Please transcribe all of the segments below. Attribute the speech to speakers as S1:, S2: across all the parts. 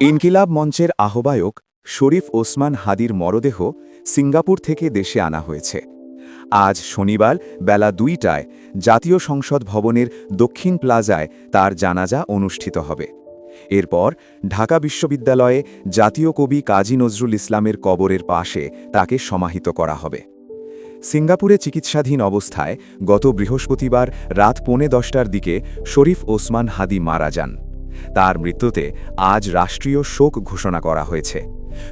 S1: ইনকিলাব মঞ্চের আহ্বায়ক শরীফ ওসমান হাদির মরদেহ সিঙ্গাপুর থেকে দেশে আনা হয়েছে। আজ শনিবার বেলা দুইটায় জাতীয় সংসদ ভবনের দক্ষিণ প্লাজায় তার জানাজা অনুষ্ঠিত হবে। এরপর ঢাকা বিশ্ববিদ্যালয়ে জাতীয় কবি কাজী নজরুল ইসলামের কবরের পাশে তাকে সমাহিত করা হবে। সিঙ্গাপুরে চিকিৎসাধীন অবস্থায় গত বৃহস্পতিবার রাত পৌনে দশটার দিকে শরীফ ওসমান হাদি মারা যান। তার মৃত্যুতে আজ রাষ্ট্রীয় শোক ঘোষণা করা হয়েছে।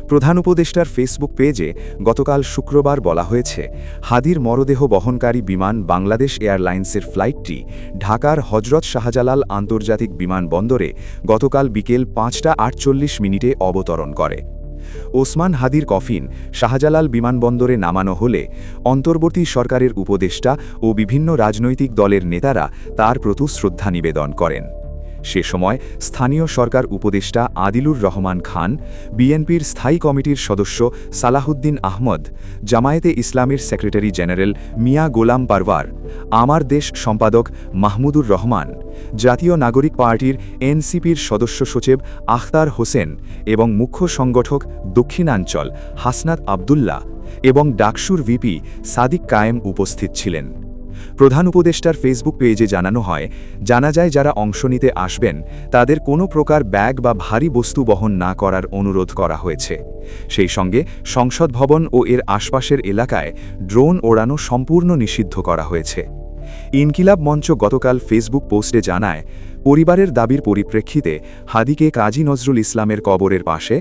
S1: প্রধান উপদেষ্টার ফেসবুক পেজে গতকাল শুক্রবার বলা হয়েছে, হাদির মরদেহ বহনকারী বিমান বাংলাদেশ এয়ারলাইন্সের ফ্লাইটটি ঢাকার হজরত শাহজালাল আন্তর্জাতিক বিমানবন্দরে গতকাল বিকেল পাঁচটা আটচল্লিশ মিনিটে অবতরণ করে। ওসমান হাদির কফিন শাহজালাল বিমানবন্দরে নামানো হলে অন্তর্বর্তী সরকারের উপদেষ্টা ও বিভিন্ন রাজনৈতিক দলের নেতারা তার প্রতি শ্রদ্ধা নিবেদন করেন। সে সময় স্থানীয় সরকার উপদেষ্টা আদিলুর রহমান খান, বিএনপির স্থায়ী কমিটির সদস্য সালাহুদ্দিন আহমদ, জামায়াতে ইসলামের সেক্রেটারি জেনারেল মিয়া গোলাম পারওয়ার, আমার দেশ সম্পাদক মাহমুদুর রহমান, জাতীয় নাগরিক পার্টির এনসিপির সদস্য সচিব আখতার হোসেন এবং মুখ্য সংগঠক দক্ষিণাঞ্চল হাসনাত আবদুল্লাহ এবং ডাকসুর ভিপি সাদিক কায়েম উপস্থিত ছিলেন। প্রধান উপদেষ্টার ফেসবুক পেজে জানানো হয়, জানা যায় যারা অংশ নিতে আসবেন, তাদের কোনো প্রকার ব্যাগ বা ভারী বস্তু বহন না করার অনুরোধ করা হয়েছে। সেই সঙ্গে সংসদ ভবন ও এর আশপাশের এলাকায় ড্রোন ওড়ানো সম্পূর্ণ নিষিদ্ধ করা হয়েছে। ইনকিলাব মঞ্চ গতকাল ফেসবুক পোস্টে জানায়, পরিবারের দাবির পরিপ্রেক্ষিতে হাদিকে কাজী নজরুল ইসলামের কবরের পাশে